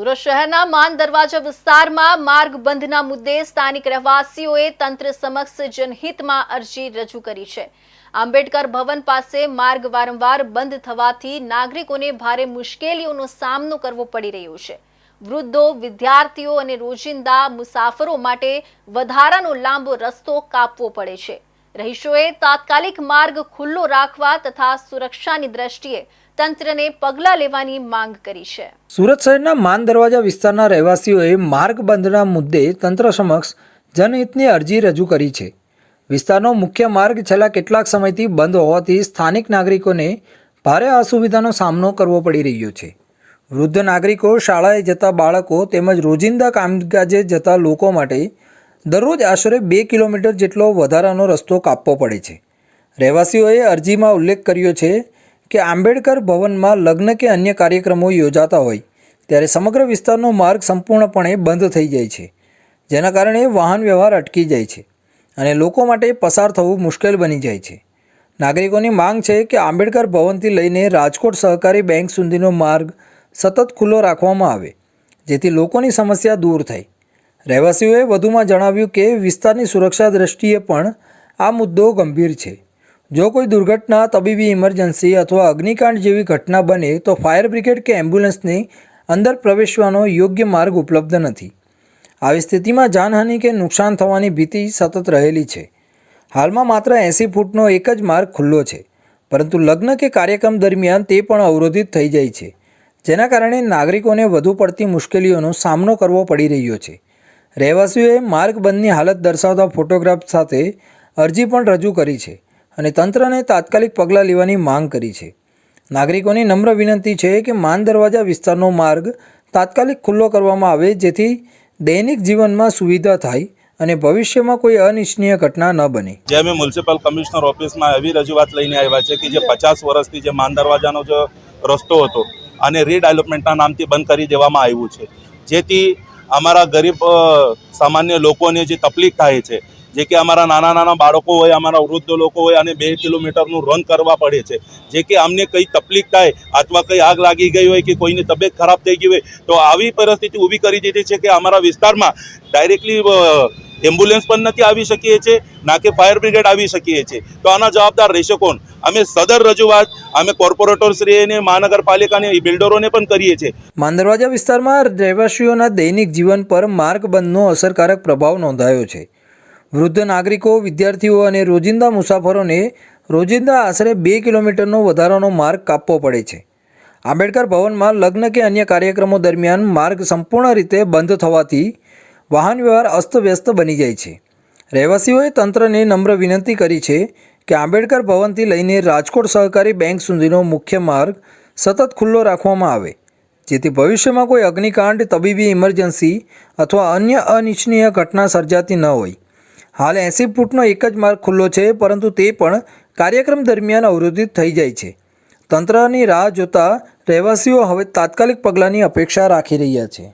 સુરત શહેરના માન દરવાજા વિસ્તારમાં માર્ગ બંધના મુદ્દે સ્થાનિક રહેવાસીઓએ તંત્ર સમક્ષ જનહિતમાં અરજી રજૂ કરી છે. આંબેડકર ભવન પાસે માર્ગ વારંવાર બંધ થવાથી નાગરિકોને ભારે મુશ્કેલીઓનો સામનો કરવો પડી રહ્યો છે. વૃદ્ધો, વિદ્યાર્થીઓ અને રોજિંદા મુસાફરો માટે વધારાનો લાંબો રસ્તો કાપવો પડે છે. રહીશોએ તાત્કાલિક માર્ગ ખુલ્લો રાખવા તથા સુરક્ષાની દ્રષ્ટિએ તંત્રને પગલાં લેવાની માંગ કરી છે. સુરત શહેરના માન દરવાજા વિસ્તારના રહેવાસીઓએ માર્ગ બંધના મુદ્દે તંત્ર સમક્ષ જનહિતની અરજી રજૂ કરી છે. વિસ્તારનો મુખ્ય માર્ગ છેલ્લા કેટલાક સમયથી બંધ હોવાથી સ્થાનિક નાગરિકોને ભારે અસુવિધાનો સામનો કરવો પડી રહ્યો છે. વૃદ્ધ નાગરિકો શાળાએ જતા બાળકો તેમજ રોજિંદા કામકાજે જતા લોકો માટે દરરોજ આશરે બે કિલોમીટર જેટલો વધારાનો રસ્તો કાપવો પડે છે. રહેવાસીઓએ અરજીમાં ઉલ્લેખ કર્યો છે કે આંબેડકર ભવનમાં લગ્ન કે અન્ય કાર્યક્રમો યોજાતા હોય, ત્યારે સમગ્ર વિસ્તારનો માર્ગ સંપૂર્ણપણે બંધ થઈ જાય છે, જેના કારણે વાહન વ્યવહાર અટકી જાય છે અને લોકો માટે પસાર થવું મુશ્કેલ બની જાય છે. નાગરિકોની માંગ છે કે આંબેડકર ભવનથી લઈને રાજકોટ સહકારી બેંક સુધીનો માર્ગ સતત ખુલ્લો રાખવામાં આવે, જેથી લોકોની સમસ્યા દૂર થાય. રહેવાસીઓએ વધુમાં જણાવ્યું કે વિસ્તારની સુરક્ષા દ્રષ્ટિએ પણ આ મુદ્દો ગંભીર છે. જો કોઈ દુર્ઘટના, તબીબી ઇમરજન્સી અથવા અગ્નિકાંડ જેવી ઘટના બને, તો ફાયર બ્રિગેડ કે એમ્બ્યુલન્સને અંદર પ્રવેશવાનો યોગ્ય માર્ગ ઉપલબ્ધ નથી. આવી સ્થિતિમાં જાનહાનિ કે નુકસાન થવાની ભીતિ સતત રહેલી છે. હાલમાં માત્ર એંસી ફૂટનો એક જ માર્ગ ખુલ્લો છે, પરંતુ લગ્ન કે કાર્યક્રમ દરમિયાન તે પણ અવરોધિત થઈ જાય છે, જેના કારણે નાગરિકોને વધુ પડતી મુશ્કેલીઓનો સામનો કરવો પડી રહ્યો છે. રહેવાસીઓએ માર્ગ બંધની હાલત દર્શાવતા ફોટોગ્રાફ સાથે અરજી પણ રજૂ કરી છે અને તંત્રને તાત્કાલિક પગલાં લેવાની માંગ કરી છે. નાગરિકોની નમ્ર વિનંતી છે કે માન દરવાજા વિસ્તારનો માર્ગ તાત્કાલિક ખુલ્લો કરવામાં આવે, જેથી દૈનિક જીવનમાં સુવિધા થાય અને ભવિષ્યમાં કોઈ અનિચ્છનીય ઘટના ન બને. જે અમે મ્યુનિસિપલ કમિશનર ઓફિસમાં એવી રજૂઆત લઈને આવ્યા છે કે જે પચાસ વર્ષથી જે માન દરવાજાનો જે રસ્તો હતો અને રીડેવલપમેન્ટના નામથી બંધ કરી દેવામાં આવ્યું છે. જેથી અમારા ગરીબ સામાન્ય લોકોને જે તકલીફ થાય છે, જે કે અમારા નાના નાના બાળકો હોય, અમારા વૃદ્ધ લોકો હોય, અને બે કિલોમીટરનું રન કરવા પડે છે, જે કે અમને કંઈ તકલીફ થાય, અથવા કંઈ આગ લાગી ગઈ હોય કે કોઈની તબિયત ખરાબ થઈ ગઈ હોય, તો આવી પરિસ્થિતિ ઊભી કરી દીધી છે કે અમારા વિસ્તારમાં ડાયરેક્ટલી એમ્બ્યુલન્સ પણ નથી આવી શકીએ છીએ ના કે ફાયર બ્રિગેડ આવી શકીએ છીએ તો આના જવાબદાર રહેશે કોણ? અમે સદર રજૂઆત અમે કોર્પોરેટરશ્રીને, મહાનગરપાલિકાને બિલ્ડરોને પણ કરીએ છીએ. માંદરવાજા વિસ્તારમાં રહેવાસીઓના દૈનિક જીવન પર માર્ગ બંધનો અસરકારક પ્રભાવ નોંધાયો છે. વૃદ્ધ નાગરિકો, વિદ્યાર્થીઓ અને રોજિંદા મુસાફરોને રોજિંદા આશરે બે કિલોમીટરનો વધારાનો માર્ગ કાપવો પડે છે. આંબેડકર ભવનમાં લગ્ન કે અન્ય કાર્યક્રમો દરમિયાન માર્ગ સંપૂર્ણ રીતે બંધ થવાથી વાહન વ્યવહાર અસ્તવ્યસ્ત બની જાય છે. રહેવાસીઓએ તંત્રને નમ્ર વિનંતી કરી છે કે આંબેડકર ભવનથી લઈને રાજકોટ સહકારી બેંક સુધીનો મુખ્ય માર્ગ સતત ખુલ્લો રાખવામાં આવે, જેથી ભવિષ્યમાં કોઈ અગ્નિકાંડ, તબીબી ઇમરજન્સી અથવા અન્ય અનિચ્છનીય ઘટના સર્જાતી ન હોય. હાલ એંસી ફૂટનો એક જ માર્ગ ખુલ્લો છે, પરંતુ તે પણ કાર્યક્રમ દરમિયાન અવરોધિત થઈ જાય છે. તંત્રની રાહ જોતા રહેવાસીઓ હવે તાત્કાલિક પગલાંની અપેક્ષા રાખી રહ્યા છે.